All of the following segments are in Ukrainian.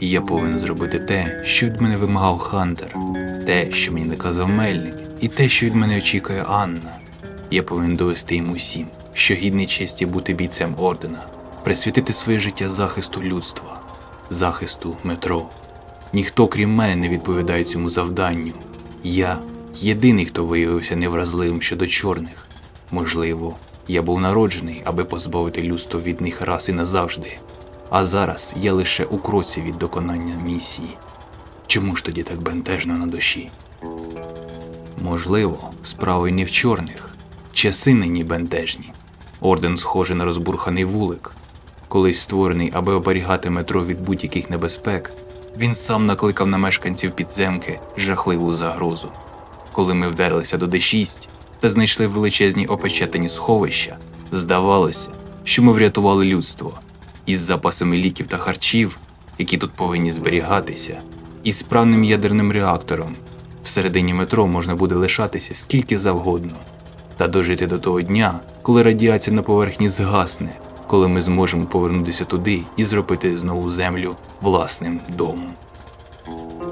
І я повинен зробити те, що від мене вимагав Хантер, те, що мені наказав Мельник, і те, що від мене очікує Анна. Я повинен довести їм усім, що гідний честі бути бійцем ордена, присвятити своє життя захисту людства, захисту метро. Ніхто, крім мене, не відповідає цьому завданню. Я єдиний, хто виявився невразливим щодо чорних. Можливо, я був народжений, аби позбавити людство від них раз і назавжди. А зараз я лише у кроці від доконання місії. Чому ж тоді так бентежно на душі? Можливо, справа й не в чорних. Часи нині бентежні. Орден схожий на розбурханий вулик. Колись створений, аби оберігати метро від будь-яких небезпек, він сам накликав на мешканців підземки жахливу загрозу. Коли ми вдарилися до Д6 та знайшли величезні опечатані сховища, здавалося, що ми врятували людство із запасами ліків та харчів, які тут повинні зберігатися, і справним ядерним реактором. Всередині метро можна буде лишатися скільки завгодно, та дожити до того дня, коли радіація на поверхні згасне, коли ми зможемо повернутися туди і зробити знову землю власним домом.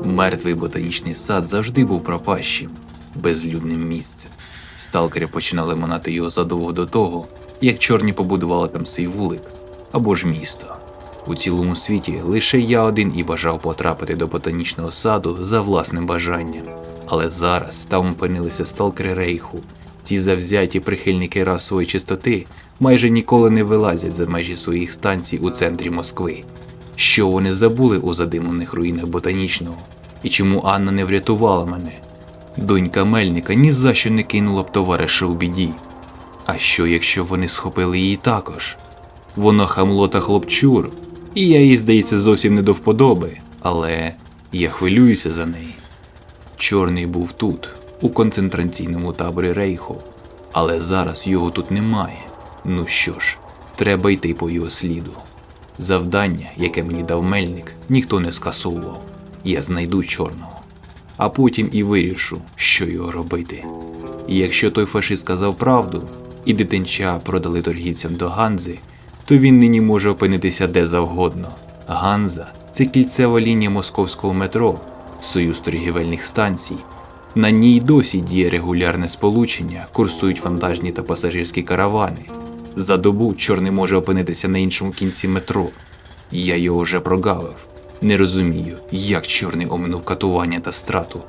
Мертвий ботанічний сад завжди був пропащим, безлюдним місцем. Сталкери починали манати його задовго до того, як чорні побудували там свій вулик або ж місто. У цілому світі лише я один і бажав потрапити до ботанічного саду за власним бажанням. Але зараз там опинилися сталкери рейху. Ці завзяті прихильники расової чистоти майже ніколи не вилазять за межі своїх станцій у центрі Москви. Що вони забули у задимлених руїнах ботанічного? І чому Анна не врятувала мене? Донька Мельника ні за що не кинула б товариша у біді. А що, якщо вони схопили її також? Воно хамло та хлопчур, і я їй, здається, зовсім не до вподоби, але я хвилююся за неї. Чорний був тут, у концентраційному таборі Рейху, але зараз його тут немає. Ну що ж, треба йти по його сліду. Завдання, яке мені дав мельник, ніхто не скасовував. Я знайду чорного, а потім і вирішу, що його робити. І якщо той фашист сказав правду, і дитинча продали торгівцям до Ганзи, то він нині може опинитися де завгодно. Ганза це кільцева лінія московського метро, союз торгівельних станцій. На ній досі діє регулярне сполучення, курсують вантажні та пасажирські каравани. За добу чорний може опинитися на іншому кінці метро. Я його вже прогавив. Не розумію, як чорний оминув катування та страту.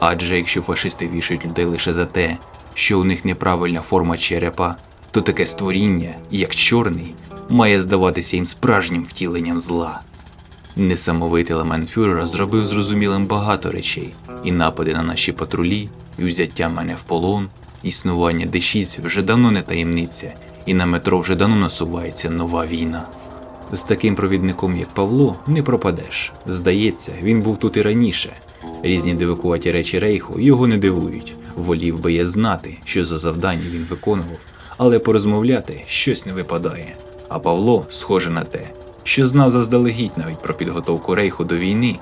Адже якщо фашисти вішають людей лише за те, що у них неправильна форма черепа, то таке створіння, як чорний, має здаватися їм справжнім втіленням зла. Несамовитий елемент фюрера зробив зрозумілим багато речей, і напади на наші патрулі, і взяття мене в полон, існування Д6 вже давно не таємниця, і на метро вже давно насувається нова війна. З таким провідником, як Павло, не пропадеш. Здається, він був тут і раніше. Різні дивакуваті речі Рейху його не дивують. Волів би я знати, що за завдання він виконував, але порозмовляти щось не випадає. А Павло схоже на те, що знав заздалегідь навіть про підготовку рейху до війни.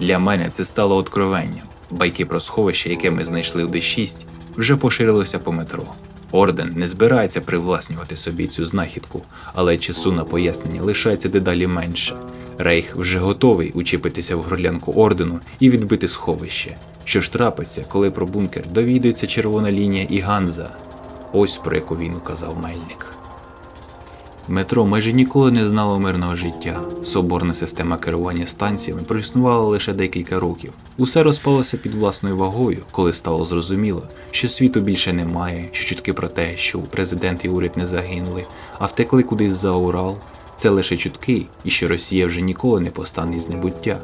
Для мене це стало откровенням. Байки про сховище, яке ми знайшли у Д6, вже поширилося по метро. Орден не збирається привласнювати собі цю знахідку, але часу на пояснення лишається дедалі менше. Рейх вже готовий учепитися в горлянку ордену і відбити сховище. Що ж трапиться, коли про бункер довідується червона лінія і Ганза? Ось про яку війну казав Мельник. Метро майже ніколи не знало мирного життя. Соборна система керування станціями проіснувала лише декілька років. Усе розпалося під власною вагою, коли стало зрозуміло, що світу більше немає, що чутки про те, що президент і уряд не загинули, а втекли кудись за Урал. Це лише чутки, і що Росія вже ніколи не постане із небуття.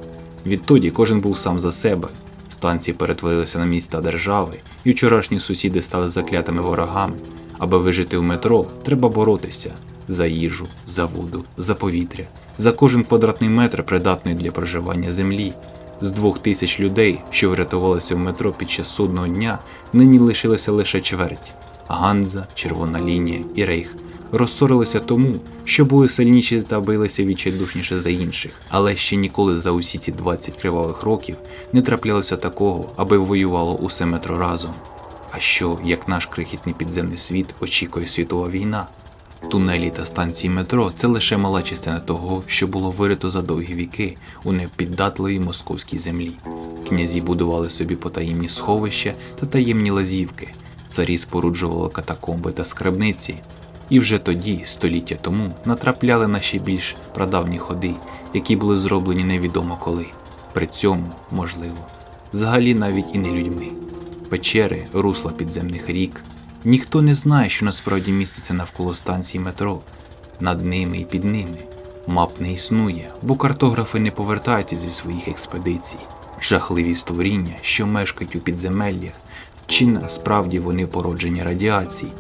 Відтоді кожен був сам за себе. Станції перетворилися на міста держави, і вчорашні сусіди стали заклятими ворогами. Аби вижити в метро, треба боротися за їжу, за воду, за повітря, за кожен квадратний метр придатної для проживання землі. З двох тисяч людей, що врятувалися в метро під час судного дня, нині лишилася лише чверть. Ганза, Червона лінія і Рейх розсорилися тому, що були сильніші та билися відчайдушніше за інших, але ще ніколи за усі ці 20 кривавих років не траплялося такого, аби воювало усе метро разом. А що, як наш крихітний підземний світ очікує світова війна? Тунелі та станції метро це лише мала частина того, що було вирито за довгі віки у непіддатливій московській землі. Князі будували собі потаємні сховища та таємні лазівки, царі споруджували катакомби та скарбниці, і вже тоді, століття тому, натрапляли на ще більш прадавні ходи, які були зроблені невідомо коли. При цьому, можливо, взагалі навіть і не людьми. Печери, русла підземних рік. Ніхто не знає, що насправді міститься навколо станції метро, над ними і під ними. Мап не існує, бо картографи не повертаються зі своїх експедицій. Жахливі створіння, що мешкають у підземеллях, чи насправді вони породжені радіації.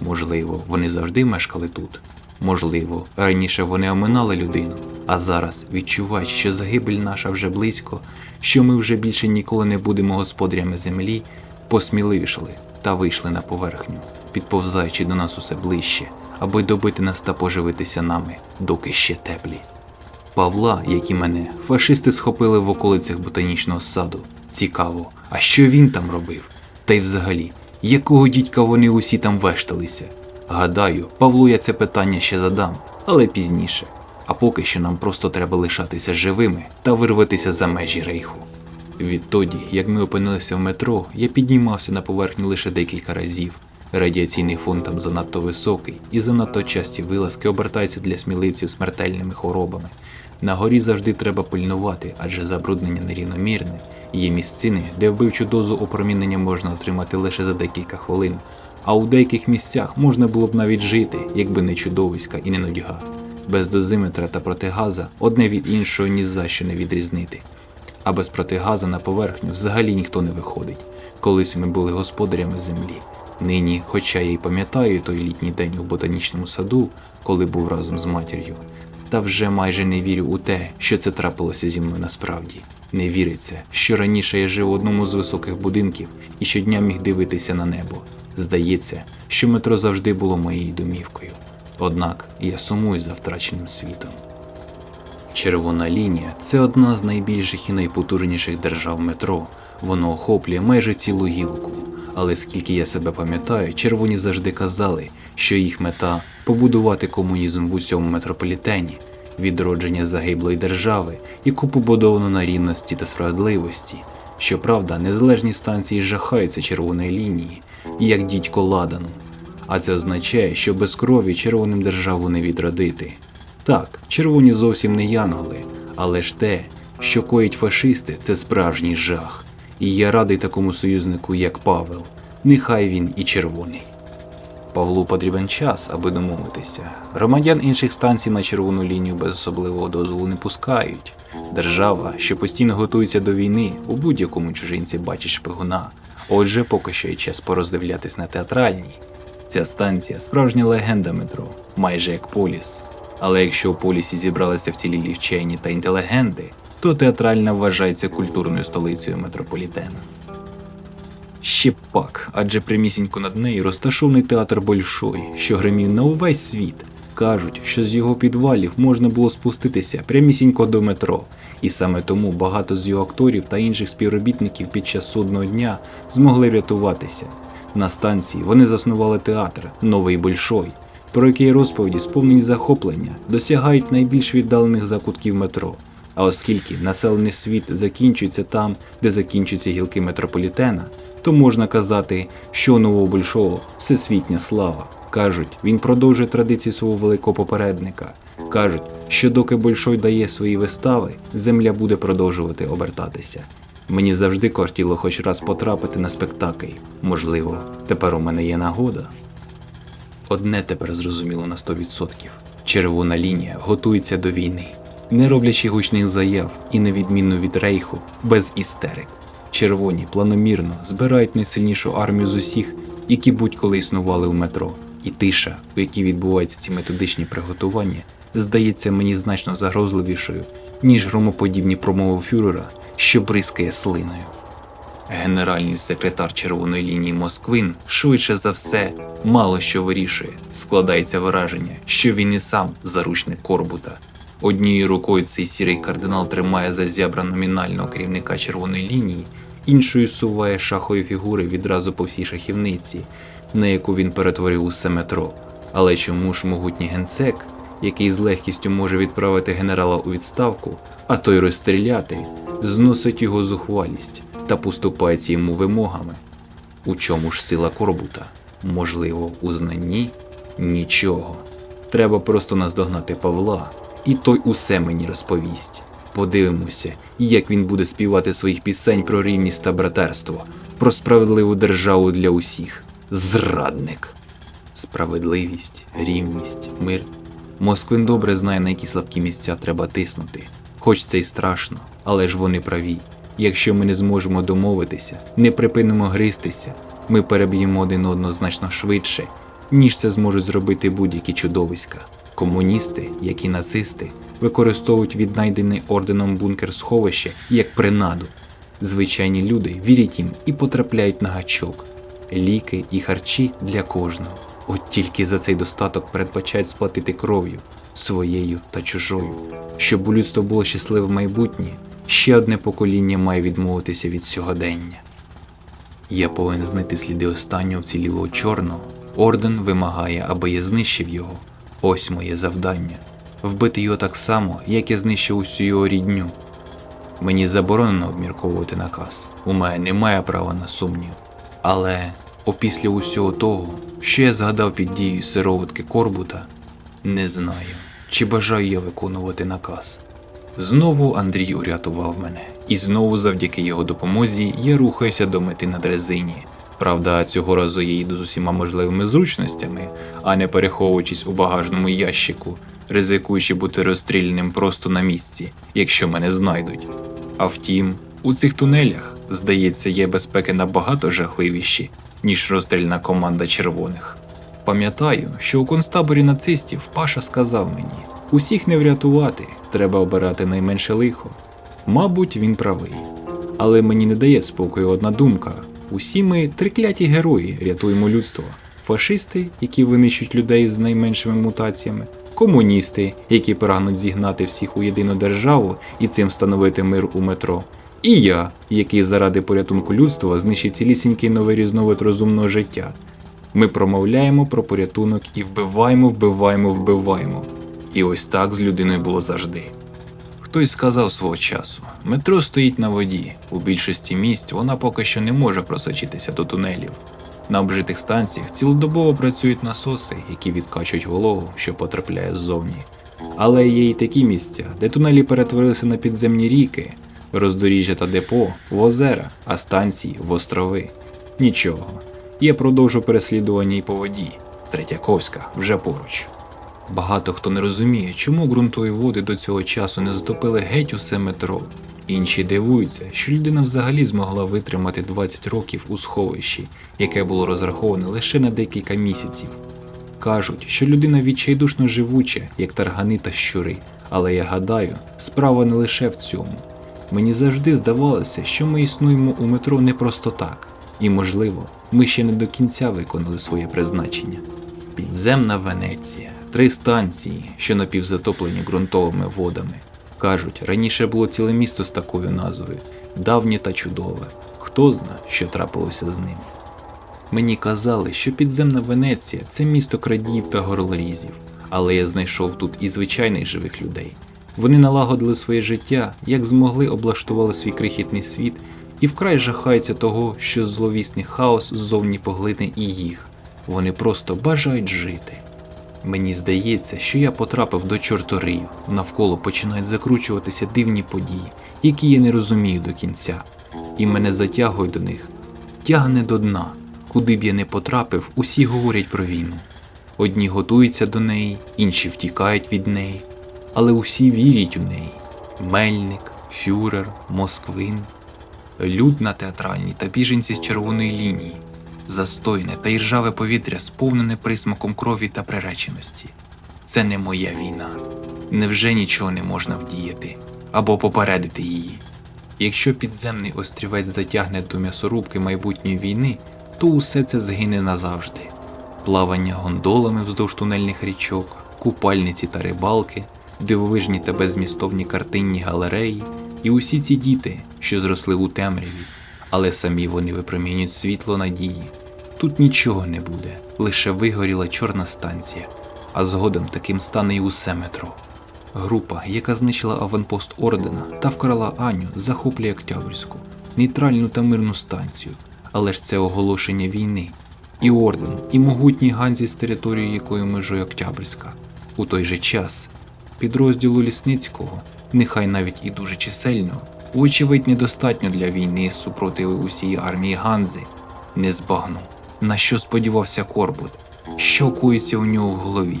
Можливо, вони завжди мешкали тут. Можливо, раніше вони оминали людину, а зараз відчувають, що загибель наша вже близько, що ми вже більше ніколи не будемо господарями землі, посміливішали та вийшли на поверхню, підповзаючи до нас усе ближче, аби добити нас та поживитися нами, доки ще теплі. Павла, як і мене, фашисти схопили в околицях ботанічного саду. Цікаво, а що він там робив? Та й взагалі, якого дідька вони усі там вешталися? Гадаю, Павлу я це питання ще задам, але пізніше. А поки що нам просто треба лишатися живими та вирватися за межі рейху. Відтоді, як ми опинилися в метро, я піднімався на поверхню лише декілька разів. Радіаційний фон там занадто високий і занадто часті вилазки обертаються для сміливців смертельними хворобами. На горі завжди треба пильнувати, адже забруднення нерівномірне. Є місцини, де вбивчу дозу опромінення можна отримати лише за декілька хвилин, а у деяких місцях можна було б навіть жити, якби не чудовиська і не нудьга. Без дозиметра та протигаза одне від іншого ні за що не відрізнити. А без протигаза на поверхню взагалі ніхто не виходить. Колись ми були господарями землі. Нині, хоча я й пам'ятаю той літній день у ботанічному саду, коли був разом з матір'ю, та вже майже не вірю у те, що це трапилося зі мною насправді. Не віриться, що раніше я жив у одному з високих будинків і щодня міг дивитися на небо. Здається, що метро завжди було моєю домівкою. Однак я сумую за втраченим світом. Червона лінія це одна з найбільших і найпотужніших держав метро. Воно охоплює майже цілу гілку. Але скільки я себе пам'ятаю, червоні завжди казали, що їх мета побудувати комунізм в усьому метрополітені, відродження загиблої держави, яку побудовано на рівності та справедливості. Щоправда, незалежні станції жахаються червоної лінії, як дідько ладану. А це означає, що без крові червоним державу не відродити. Так, червоні зовсім не янголи, але ж те, що коїть фашисти, це справжній жах. І я радий такому союзнику, як Павел. Нехай він і червоний. Павлу потрібен час, аби домовитися. Громадян інших станцій на червону лінію без особливого дозволу не пускають. Держава, що постійно готується до війни, у будь-якому чужинці бачить шпигуна. Отже, поки що є час пороздивлятись на театральній. Ця станція справжня легенда метро, майже як поліс. Але якщо у полісі зібралися вцілілі вчені та інтелегенти, то театральна вважається культурною столицею метрополітену. Ще пак, адже прямісінько над нею розташований театр Большой, що гримів на увесь світ. Кажуть, що з його підвалів можна було спуститися прямісінько до метро, і саме тому багато з його акторів та інших співробітників під час судного дня змогли врятуватися. На станції вони заснували театр Новий Большой, про який розповіді, сповнені захоплення, досягають найбільш віддалених закутків метро. А оскільки населений світ закінчується там, де закінчуються гілки метрополітена, то можна казати, що нового большого всесвітня слава. Кажуть, він продовжує традиції свого великого попередника. Кажуть, що доки Большой дає свої вистави, земля буде продовжувати обертатися. Мені завжди кортіло хоч раз потрапити на спектакль. Можливо, тепер у мене є нагода. Одне тепер зрозуміло на 100%. Червона лінія готується до війни, не роблячи гучних заяв і на відміну від рейху, без істерик. Червоні планомірно збирають найсильнішу армію з усіх, які будь-коли існували в метро. І тиша, у якій відбуваються ці методичні приготування, здається мені значно загрозливішою, ніж громоподібні промови фюрера, що бризкає слиною. Генеральний секретар Червоної лінії Москвин швидше за все мало що вирішує. Складається враження, що він і сам заручник Корбута. Однією рукою цей сірий кардинал тримає за зябра номінального керівника червоної лінії, іншою суває шахові фігури відразу по всій шахівниці, на яку він перетворив усе метро. Але чому ж могутній генсек, який з легкістю може відправити генерала у відставку, а той розстріляти, зносить його зухвалість та поступається йому вимогами? У чому ж сила Корбута? Можливо, у знанні? Нічого. Треба просто наздогнати Павла, і той усе мені розповість. Подивимося, як він буде співати своїх пісень про рівність та братерство, про справедливу державу для усіх. Зрадник. Справедливість, рівність, мир. Москвин добре знає, на які слабкі місця треба тиснути. Хоч це й страшно, але ж вони праві. Якщо ми не зможемо домовитися, не припинимо гристися, ми переб'ємо один одного значно швидше, ніж це зможуть зробити будь-які чудовиська. Комуністи, як і нацисти, використовують віднайдений орденом бункер сховище як принаду. Звичайні люди вірять їм і потрапляють на гачок. Ліки і харчі для кожного. От тільки за цей достаток передбачають сплатити кров'ю своєю та чужою. Щоб у людство було щасливе майбутнє, ще одне покоління має відмовитися від сьогодення. Я повинен знайти сліди останнього вцілілого чорного. Орден вимагає, аби я знищив його. Ось моє завдання вбити його так само, як я знищив усю його рідню. Мені заборонено обмірковувати наказ. У мене немає права на сумнів. Але опісля усього того, що я згадав під дією сироватки Корбута, не знаю, чи бажаю я виконувати наказ. Знову Андрій урятував мене, і знову завдяки його допомозі я рухаюся до мети на дрезині. Правда, цього разу я їду з усіма можливими зручностями, а не переховуючись у багажному ящику, ризикуючи бути розстріляним просто на місці, якщо мене знайдуть. А втім, у цих тунелях, здається, є безпеки набагато жахливіші, ніж розстрільна команда червоних. Пам'ятаю, що у концтаборі нацистів Паша сказав мені: усіх не врятувати, треба обирати найменше лихо. Мабуть, він правий. Але мені не дає спокою одна думка: усі ми трикляті герої рятуємо людство. Фашисти, які винищують людей з найменшими мутаціями, комуністи, які прагнуть зігнати всіх у єдину державу і цим встановити мир у метро. І я, який заради порятунку людства знищив цілісінький новий різновид розумного життя. Ми промовляємо про порятунок і вбиваємо, вбиваємо, вбиваємо. І ось так з людиною було завжди. Хтось сказав свого часу: метро стоїть на воді. У більшості місць вона поки що не може просочитися до тунелів. На обжитих станціях цілодобово працюють насоси, які відкачують вологу, що потрапляє ззовні. Але є й такі місця, де тунелі перетворилися на підземні ріки, роздоріжжя та депо в озера, а станції в острови. Нічого. Я продовжу переслідування і по воді. Третьяковська вже поруч. Багато хто не розуміє, чому ґрунтові води до цього часу не затопили геть усе метро. Інші дивуються, що людина взагалі змогла витримати 20 років у сховищі, яке було розраховане лише на декілька місяців. Кажуть, що людина відчайдушно живуча, як таргани та щури, але я гадаю, справа не лише в цьому. Мені завжди здавалося, що ми існуємо у метро не просто так, і, можливо, ми ще не до кінця виконали своє призначення. Підземна Венеція, три станції, що напівзатоплені ґрунтовими водами. Кажуть, раніше було ціле місто з такою назвою давнє та чудове. Хто зна, що трапилося з ним. Мені казали, що підземна Венеція це місто крадіїв та горлорізів, але я знайшов тут і звичайних живих людей. Вони налагодили своє життя, як змогли облаштували свій крихітний світ і вкрай жахаються того, що зловісний хаос ззовні поглине і їх. Вони просто бажають жити. Мені здається, що я потрапив до чорторию. Навколо починають закручуватися дивні події, які я не розумію до кінця, і мене затягують до них. Тягне до дна. Куди б я не потрапив, усі говорять про війну. Одні готуються до неї, інші втікають від неї, але усі вірять у неї. Мельник, фюрер, Москвин, люд на театральній та біженці з червоної лінії, застойне та іржаве повітря, сповнене присмаком крові та приреченості. Це не моя війна. Невже нічого не можна вдіяти або попередити її? Якщо підземний острівець затягне до м'ясорубки майбутньої війни, то усе це згине назавжди. Плавання гондолами вздовж тунельних річок, купальниці та рибалки, дивовижні та беззмістовні картинні галереї, і усі ці діти, що зросли у темряві, але самі вони випромінюють світло надії. Тут нічого не буде, лише вигоріла чорна станція, а згодом таким стане й усе метро. Група, яка знищила аванпост ордена та вкрала Аню, захоплює Октябрьську, нейтральну та мирну станцію. Але ж це оголошення війни. І ордену, і могутній Ганзі з територією якої межує Октябрьська. У той же час підрозділу Лісницького, нехай навіть і дуже чисельного, вочевидь недостатньо для війни супротиву усієї армії Ганзи. Не збагну, на що сподівався Корбут, що коїться у нього в голові.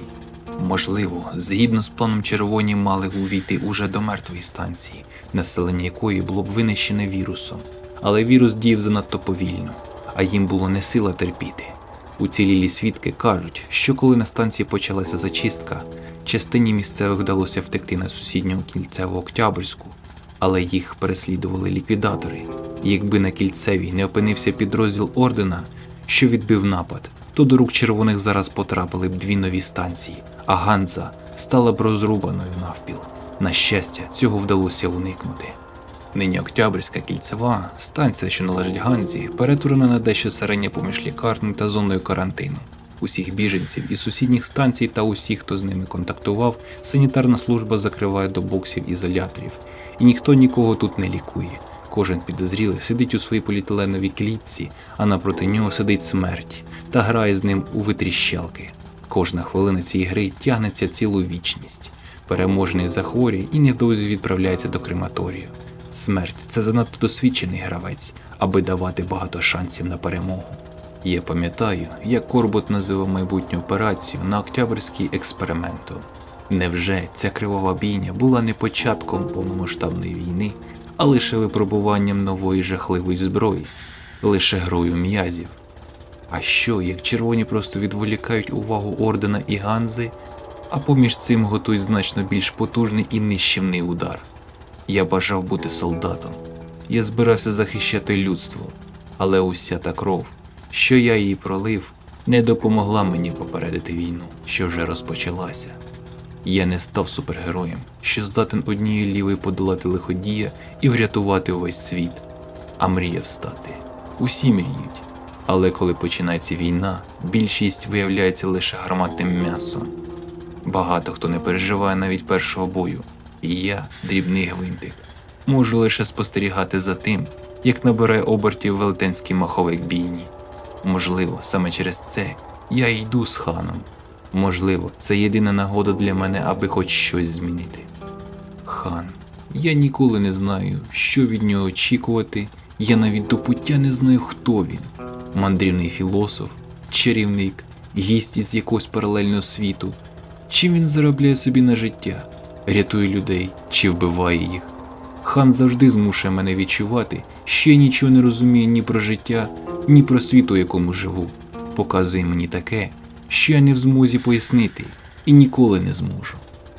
Можливо, згідно з планом червоні мали увійти уже до мертвої станції, населення якої було б винищене вірусом. Але вірус діяв занадто повільно, а їм було не сила терпіти. Уцілілі свідки кажуть, що коли на станції почалася зачистка, частині місцевих вдалося втекти на сусідню кільцеву Октябрьську, але їх переслідували ліквідатори. Якби на кільцевій не опинився підрозділ ордена, що відбив напад, то до рук червоних зараз потрапили б дві нові станції, а Ганза стала б розрубаною навпіл. На щастя, цього вдалося уникнути. Нині Октябрьська кільцева станція, що належить Ганзі, перетворена на дещо середнє поміж лікарнею та зоною карантину. Усіх біженців із сусідніх станцій та усіх, хто з ними контактував, санітарна служба закриває до боксів ізоляторів, і ніхто нікого тут не лікує. Кожен підозрілий сидить у своїй поліетиленовій клітці, а напроти нього сидить смерть та грає з ним у витріщалки. Кожна хвилина цієї гри тягнеться цілу вічність. Переможний захворює і невдовзі відправляється до крематорію. Смерть це занадто досвідчений гравець, аби давати багато шансів на перемогу. Я пам'ятаю, як Корбут називав майбутню операцію на Октябрьський експериментом. Невже ця кривава бійня була не початком повномасштабної війни, а лише випробуванням нової жахливої зброї, лише грою м'язів? А що, як червоні просто відволікають увагу ордена і Ганзи, а поміж цим готують значно більш потужний і нищівний удар? Я бажав бути солдатом. Я збирався захищати людство, але уся та кров, що я її пролив, не допомогла мені попередити війну, що вже розпочалася. Я не став супергероєм, що здатен однією лівою подолати лиходія і врятувати увесь світ, а мріяв стати. Усі мріють. Але коли починається війна, більшість виявляється лише гарматним м'ясом. Багато хто не переживає навіть першого бою, і я, дрібний гвинтик, можу лише спостерігати за тим, як набирає обертів велетенський маховик бійні. Можливо, саме через це я йду з ханом. Можливо, це єдина нагода для мене, аби хоч щось змінити. Хан. Я ніколи не знаю, що від нього очікувати. Я навіть до пуття не знаю, хто він. Мандрівний філософ, чарівник, гість із якогось паралельного світу. Чим він заробляє собі на життя, рятує людей чи вбиває їх. Хан завжди змушує мене відчувати, що я нічого не розумію ні про життя, ні про світ, у якому живу. Показує мені таке, що я не в змозі пояснити і ніколи не зможу.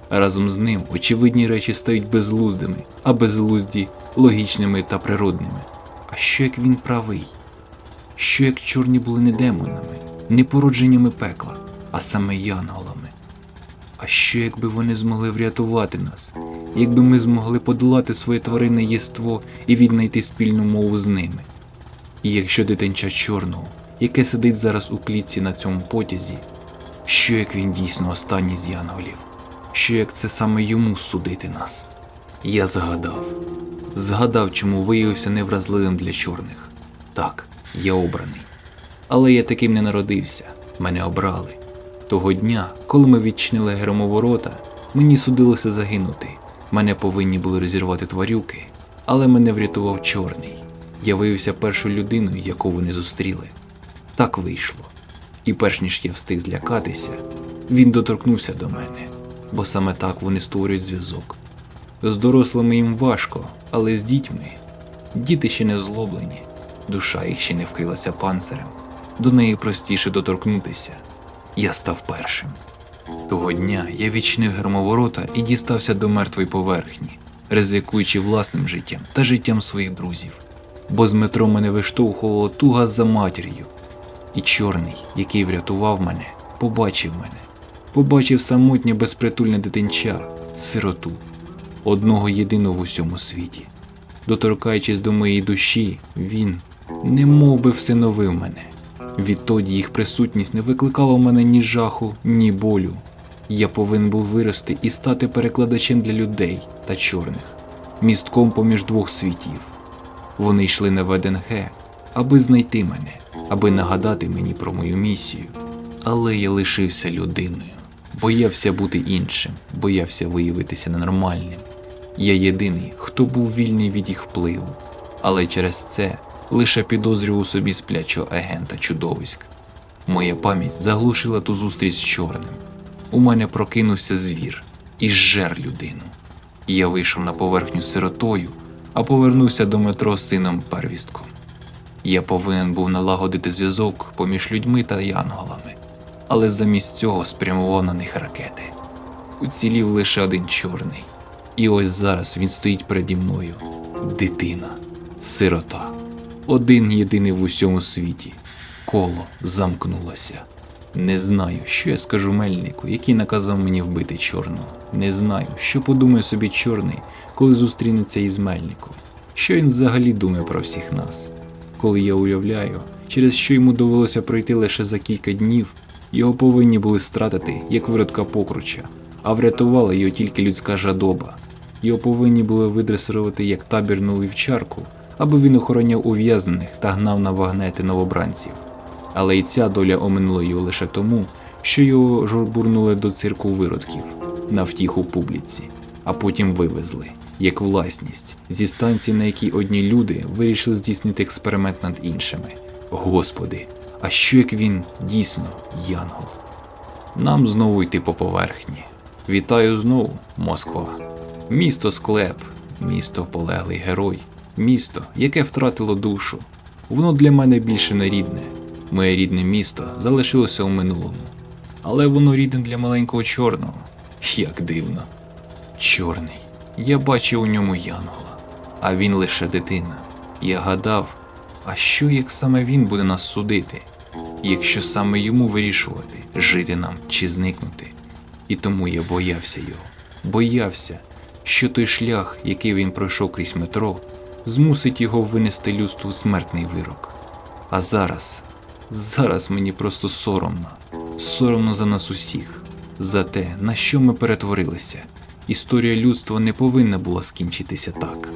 Разом з ним очевидні речі стають безглуздими, а безглузді логічними та природними. А що як він правий? Що як чорні були не демонами, не породженнями пекла, а саме янголами? А що якби вони змогли врятувати нас, якби ми змогли подолати своє тваринне єство і віднайти спільну мову з ними? І якщо дитинча чорного, яке сидить зараз у клітці на цьому потязі, що як він дійсно останній з янголів? Що як це саме йому судити нас? Я згадав. Згадав, чому виявився невразливим для чорних. Так, я обраний. Але я таким не народився, мене обрали. Того дня, коли ми відчинили громоворота, мені судилося загинути. Мене повинні були розірвати тварюки, але мене врятував чорний. Я виявився першою людиною, яку вони зустріли. Так вийшло. І перш ніж я встиг злякатися, він доторкнувся до мене, бо саме так вони створюють зв'язок. З дорослими їм важко, але з дітьми. Діти ще не злоблені, душа їх ще не вкрилася панцирем, до неї простіше доторкнутися. Я став першим. Того дня я відчинив гермоворота і дістався до мертвої поверхні, ризикуючи власним життям та життям своїх друзів. Бо з метро мене виштовхувала туга за матір'ю. І чорний, який врятував мене, побачив мене, побачив самотнє безпритульне дитинча, сироту, одного єдиного в усьому світі. Доторкаючись до моєї душі, він не мов би всиновив мене. Відтоді їх присутність не викликала в мене ні жаху, ні болю. Я повинен був вирости і стати перекладачем для людей та чорних, містком поміж двох світів. Вони йшли на ВДНГ, аби знайти мене, аби нагадати мені про мою місію. Але я лишився людиною, боявся бути іншим, боявся виявитися ненормальним. Я єдиний, хто був вільний від їх впливу, але через це лише підозрював собі сплячого агента чудовиськ. Моя пам'ять заглушила ту зустріч з чорним. У мене прокинувся звір і зжер людину. Я вийшов на поверхню сиротою, а повернувся до метро з сином первістком. Я повинен був налагодити зв'язок поміж людьми та янголами, але замість цього спрямував на них ракети. Уцілів лише один чорний. І ось зараз він стоїть переді мною. Дитина, сирота, один єдиний в усьому світі. Коло замкнулося. Не знаю, що я скажу мельнику, який наказав мені вбити чорного. Не знаю, що подумає собі чорний, коли зустрінеться із мельником. Що він взагалі думає про всіх нас. Коли я уявляю, через що йому довелося пройти лише за кілька днів, його повинні були стратити, як виродка покруча, а врятувала його тільки людська жадоба. Його повинні були видресирувати як табірну вівчарку, аби він охороняв ув'язнених та гнав на вагнети новобранців. Але й ця доля оминула його лише тому, що його жорбурнули до цирку виродків на втіху публіці, а потім вивезли, як власність, зі станції, на якій одні люди вирішили здійснити експеримент над іншими. Господи, а що як він дійсно янгол? Нам знову йти по поверхні. Вітаю знову, Москва. Місто склеп, місто полеглий герой, місто, яке втратило душу. Воно для мене більше не рідне. Моє рідне місто залишилося у минулому. Але воно рідне для маленького чорного. Як дивно. Чорний. Я бачив у ньому янгола, а він лише дитина. Я гадав, а що як саме він буде нас судити, якщо саме йому вирішувати, жити нам чи зникнути. І тому я боявся його, боявся, що той шлях, який він пройшов крізь метро, змусить його винести людству смертний вирок. А зараз, зараз мені просто соромно, соромно за нас усіх, за те, на що ми перетворилися. Історія людства не повинна була скінчитися так.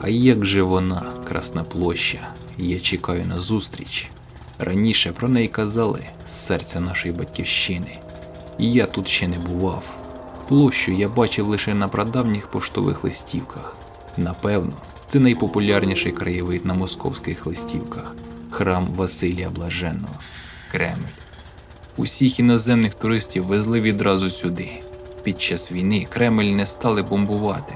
А як же вона, Красна площа? Я чекаю на зустріч. Раніше про неї казали з серця нашої батьківщини. І я тут ще не бував. Площу я бачив лише на прадавніх поштових листівках. Напевно, це найпопулярніший краєвид на московських листівках храм Василія Блаженного, Кремль. Усіх іноземних туристів везли відразу сюди. Під час війни Кремль не стали бомбувати.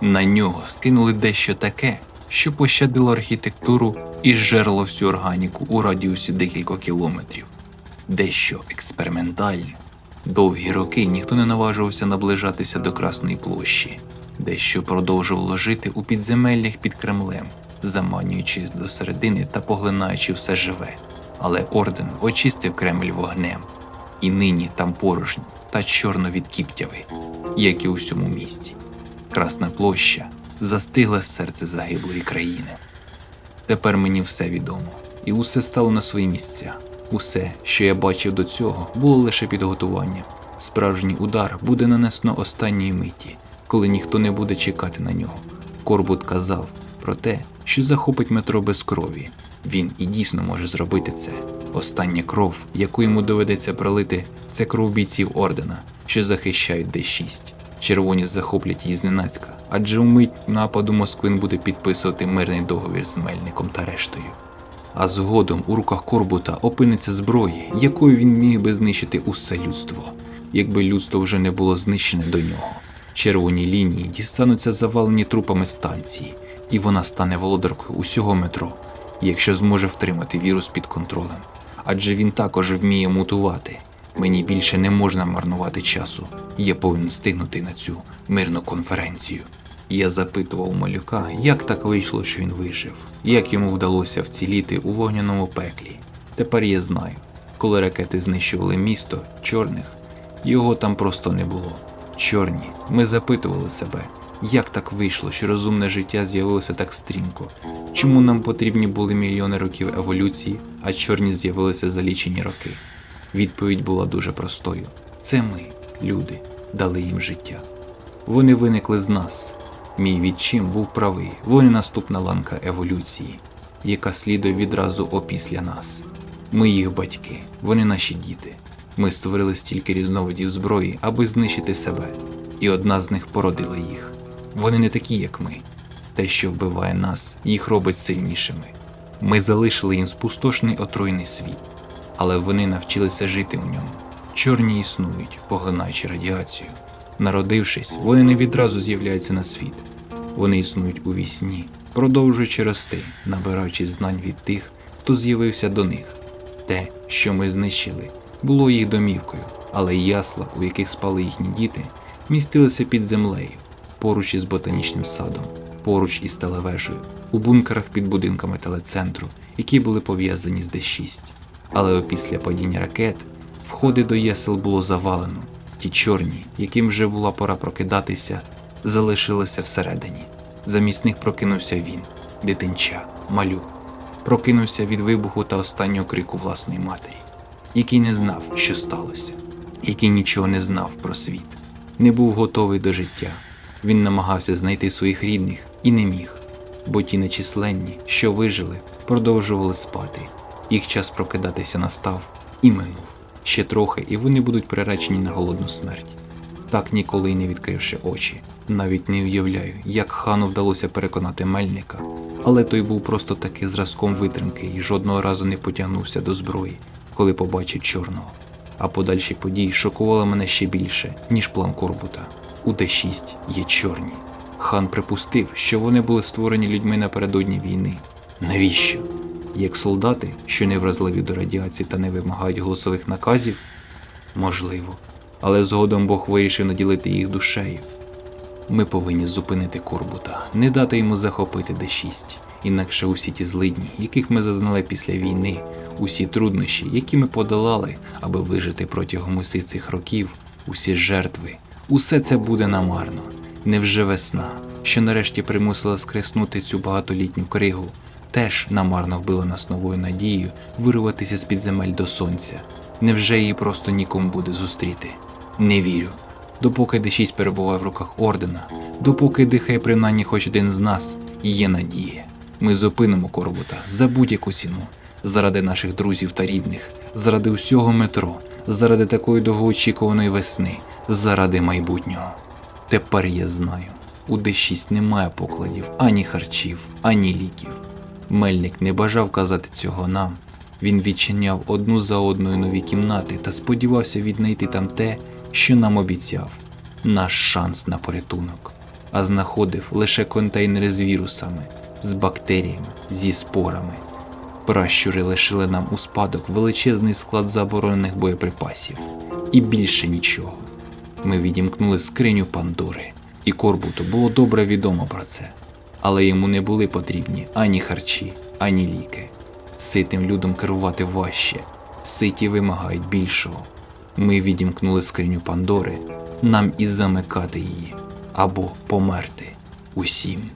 На нього скинули дещо таке, що пощадило архітектуру і зжерло всю органіку у радіусі декілька кілометрів. Дещо експериментальне. Довгі роки ніхто не наважувався наближатися до Красної площі, дещо продовжувало жити у підземеллях під Кремлем, заманюючи до середини та поглинаючи все живе. Але орден очистив Кремль вогнем, і нині там порожньо та чорно від кіптяви, як і у всьому місті. Красна площа застигла серце загиблої країни. Тепер мені все відомо, і усе стало на свої місця. Усе, що я бачив до цього, було лише підготуванням. Справжній удар буде нанесено останньої миті, коли ніхто не буде чекати на нього. Корбут казав про те, що захопить метро без крові. Він і дійсно може зробити це. Остання кров, яку йому доведеться пролити, це кров бійців ордена, що захищають Д6. Червоні захоплять її зненацька, адже вмить нападу Москвин буде підписувати мирний договір з Мельником та рештою. А згодом у руках Корбута опиниться зброя, якою він міг би знищити усе людство, якби людство вже не було знищене до нього. Червоні лінії дістануться завалені трупами станції, і вона стане володаркою усього метро, якщо зможе втримати вірус під контролем. Адже він також вміє мутувати. Мені більше не можна марнувати часу. Я повинен встигнути на цю мирну конференцію. Я запитував малюка, як так вийшло, що він вижив, як йому вдалося вціліти у вогняному пеклі. Тепер я знаю, коли ракети знищували місто чорних, його там просто не було. Чорні, ми запитували себе, Як так вийшло, що розумне життя з'явилося так стрімко? Чому нам потрібні були мільйони років еволюції, а чорні з'явилися за лічені роки? Відповідь була дуже простою: це ми, люди, дали їм життя. Вони виникли з нас. Мій відчим був правий, вони наступна ланка еволюції, яка слідує відразу опісля нас. Ми їх батьки, вони наші діти. Ми створили стільки різновидів зброї, аби знищити себе, і одна з них породила їх. Вони не такі, як ми. Те, що вбиває нас, їх робить сильнішими. Ми залишили їм спустошний отруйний світ, але вони навчилися жити у ньому. Чорні існують, поглинаючи радіацію. Народившись, вони не відразу з'являються на світ. Вони існують у вісні, продовжуючи рости, набираючи знань від тих, хто з'явився до них. Те, що ми знищили, було їх домівкою, але ясла, у яких спали їхні діти, містилися під землею, поруч із ботанічним садом, поруч із телевежею, у бункерах під будинками телецентру, які були пов'язані з Д6. Але опісля падіння ракет входи до ясел було завалено. Ті чорні, яким вже була пора прокидатися, залишилися всередині. Замість них прокинувся він, дитинча, малюк. Прокинувся від вибуху та останнього крику власної матері, який не знав, що сталося, який нічого не знав про світ, не був готовий до життя. Він намагався знайти своїх рідних і не міг, бо ті нечисленні, що вижили, продовжували спати. Їх час прокидатися настав і минув. Ще трохи, і вони будуть приречені на голодну смерть. Так ніколи й не відкривши очі. Навіть не уявляю, як хану вдалося переконати мельника, але той був просто таки зразком витримки і жодного разу не потягнувся до зброї, коли побачив чорного. А подальші події шокували мене ще більше, ніж план Корбута. У Д6 є чорні. Хан припустив, що вони були створені людьми напередодні війни. Навіщо? Як солдати, що не вразливі до радіації та не вимагають голосових наказів? Можливо. Але згодом Бог вирішив наділити їх душею. Ми повинні зупинити Корбута, не дати йому захопити Д6. Інакше усі ті злидні, яких ми зазнали після війни, усі труднощі, які ми подолали, аби вижити протягом усіх цих років, усі жертви, усе це буде намарно. Невже весна, що нарешті примусила скреснути цю багатолітню кригу, теж намарно вбила нас новою надією вирватися з під земель до сонця. Невже її просто нікому буде зустріти? Не вірю. Допоки Д6 перебуває в руках ордена, допоки дихає принаймні хоч один з нас, є надія. Ми зупинимо Корбута за будь-яку ціну, заради наших друзів та рідних, заради усього метро, заради такої довгоочікуваної весни, заради майбутнього. Тепер я знаю, у Д6 немає покладів ані харчів, ані ліків. Мельник не бажав казати цього нам. Він відчиняв одну за одною нові кімнати та сподівався віднайти там те, що нам обіцяв наш шанс на порятунок, а знаходив лише контейнери з вірусами, з бактеріями, зі спорами. Пращури лишили нам у спадок величезний склад заборонених боєприпасів і більше нічого. Ми відімкнули скриню Пандори, і Корбуту було добре відомо про це, але йому не були потрібні ані харчі, ані ліки. Ситим людям керувати важче, ситі вимагають більшого. Ми відімкнули скриню Пандори, нам і замикати її або померти усім.